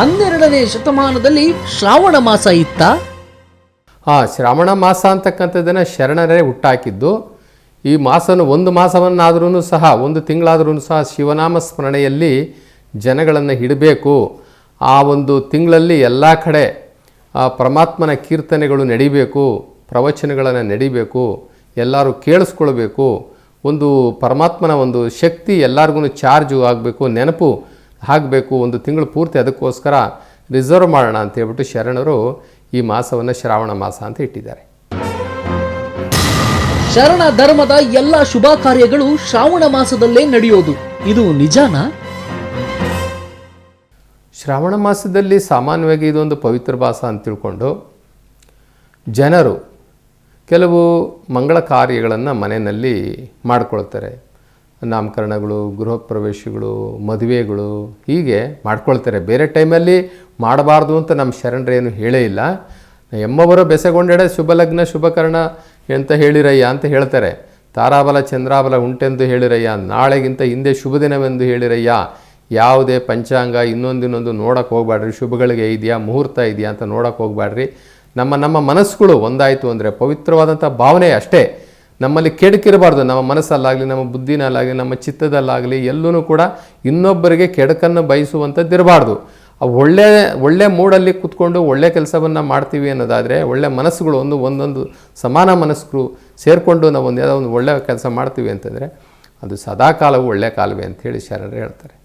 ಹನ್ನೆರಡನೇ ಶತಮಾನದಲ್ಲಿ ಶ್ರಾವಣ ಮಾಸ ಇತ್ತ? ಆ, ಶ್ರಾವಣ ಮಾಸ ಅಂತಕ್ಕಂಥದ್ದನ್ನು ಶರಣರೇ ಹುಟ್ಟಾಕಿದ್ದು. ಈ ಮಾಸನ ಒಂದು ಮಾಸವನ್ನಾದ್ರೂ ಸಹ, ಒಂದು ತಿಂಗಳಾದ್ರೂ ಸಹ ಶಿವನಾಮ ಸ್ಮರಣೆಯಲ್ಲಿ ಜನಗಳನ್ನು ಇಡಬೇಕು ಆ ಒಂದು ತಿಂಗಳಲ್ಲಿ ಎಲ್ಲ ಕಡೆ, ಆ, ಪರಮಾತ್ಮನ ಕೀರ್ತನೆಗಳು ನಡಿಬೇಕು, ಪ್ರವಚನಗಳನ್ನು ನಡಿಬೇಕು, ಎಲ್ಲರೂ ಕೇಳಿಸ್ಕೊಳ್ಬೇಕು. ಒಂದು ಪರಮಾತ್ಮನ ಒಂದು ಶಕ್ತಿ ಎಲ್ಲರಿಗೂ ಚಾರ್ಜು ಆಗಬೇಕು, ನೆನಪು ಆಗಬೇಕು ಒಂದು ತಿಂಗಳು ಪೂರ್ತಿ ಅದಕ್ಕೋಸ್ಕರ ರಿಸರ್ವ್ ಮಾಡೋಣ ಅಂತ ಹೇಳ್ಬಿಟ್ಟು ಶರಣರು ಈ ಮಾಸವನ್ನು ಶ್ರಾವಣ ಮಾಸ ಅಂತ ಇಟ್ಟಿದ್ದಾರೆ. ಶರಣ ಧರ್ಮದ ಎಲ್ಲ ಶುಭ ಕಾರ್ಯಗಳು ಶ್ರಾವಣ ಮಾಸದಲ್ಲೇ ನಡೆಯೋದು. ಇದು ನಿಜಾನಾ? ಶ್ರಾವಣ ಮಾಸದಲ್ಲಿ ಸಾಮಾನ್ಯವಾಗಿ ಇದೊಂದು ಪವಿತ್ರ ಮಾಸ ಅಂತ ತಿಳ್ಕೊಂಡು ಜನರು ಕೆಲವು ಮಂಗಳ ಕಾರ್ಯಗಳನ್ನು ಮನೆಯಲ್ಲಿ ಮಾಡ್ಕೊಳ್ತಾರೆ. ನಾಮಕರಣಗಳು, ಗೃಹ ಪ್ರವೇಶಗಳು, ಮದುವೆಗಳು ಹೀಗೆ ಮಾಡ್ಕೊಳ್ತಾರೆ. ಬೇರೆ ಟೈಮಲ್ಲಿ ಮಾಡಬಾರ್ದು ಅಂತ ನಮ್ಮ ಶರಣರೇನು ಹೇಳೇ ಇಲ್ಲ. ಎಮ್ಮವರು ಬೆಸಗೊಂಡೆಡೆ ಶುಭ ಲಗ್ನ ಶುಭಕರಣ ಅಂತ ಹೇಳಿರಯ್ಯ ಅಂತ ಹೇಳ್ತಾರೆ. ತಾರಾಬಲ, ಚಂದ್ರಾಬಲ ಉಂಟೆಂದು ಹೇಳಿರಯ್ಯ, ನಾಳೆಗಿಂತ ಹಿಂದೆ ಶುಭ ದಿನವೆಂದು ಹೇಳಿರಯ್ಯ, ಯಾವುದೇ ಪಂಚಾಂಗ ಇನ್ನೊಂದಿನೊಂದು ನೋಡಕ್ಕೆ ಹೋಗ್ಬೇಡ್ರಿ ಶುಭಗಳಿಗೆ ಇದೆಯಾ, ಮುಹೂರ್ತ ಇದೆಯಾ ಅಂತ ನೋಡಕ್ಕೆ ಹೋಗ್ಬೇಡ್ರಿ ನಮ್ಮ ನಮ್ಮ ಮನಸ್ಸುಗಳು ಒಂದಾಯಿತು ಅಂದರೆ ಪವಿತ್ರವಾದಂಥ ಭಾವನೆ ಅಷ್ಟೇ. ನಮ್ಮಲ್ಲಿ ಕೆಡಕಿರಬಾರ್ದು. ನಮ್ಮ ಮನಸ್ಸಲ್ಲಾಗಲಿ, ನಮ್ಮ ಬುದ್ಧಿನಲ್ಲಾಗಲಿ, ನಮ್ಮ ಚಿತ್ತದಲ್ಲಾಗಲಿ ಎಲ್ಲೂ ಕೂಡ ಇನ್ನೊಬ್ಬರಿಗೆ ಕೆಡಕನ್ನು ಬಯಸುವಂಥದ್ದಿರಬಾರ್ದು. ಒಳ್ಳೆ ಒಳ್ಳೆ ಮೂಡಲ್ಲಿ ಕೂತ್ಕೊಂಡು ಒಳ್ಳೆ ಕೆಲಸವನ್ನು ಮಾಡ್ತೀವಿ ಅನ್ನೋದಾದರೆ, ಒಳ್ಳೆ ಮನಸ್ಸುಗಳು ಒಂದು, ಒಂದೊಂದು ಸಮಾನ ಮನಸ್ಸುಗಳು ಸೇರಿಕೊಂಡು ನಾವು ಒಂದು ಯಾವುದೋ ಒಂದು ಒಳ್ಳೆಯ ಕೆಲಸ ಮಾಡ್ತೀವಿ ಅಂತಂದರೆ, ಅದು ಸದಾಕಾಲವೂ ಒಳ್ಳೆಯ ಕಾಲವೇ ಅಂತೇಳಿ ಶರಣರು ಹೇಳ್ತಾರೆ.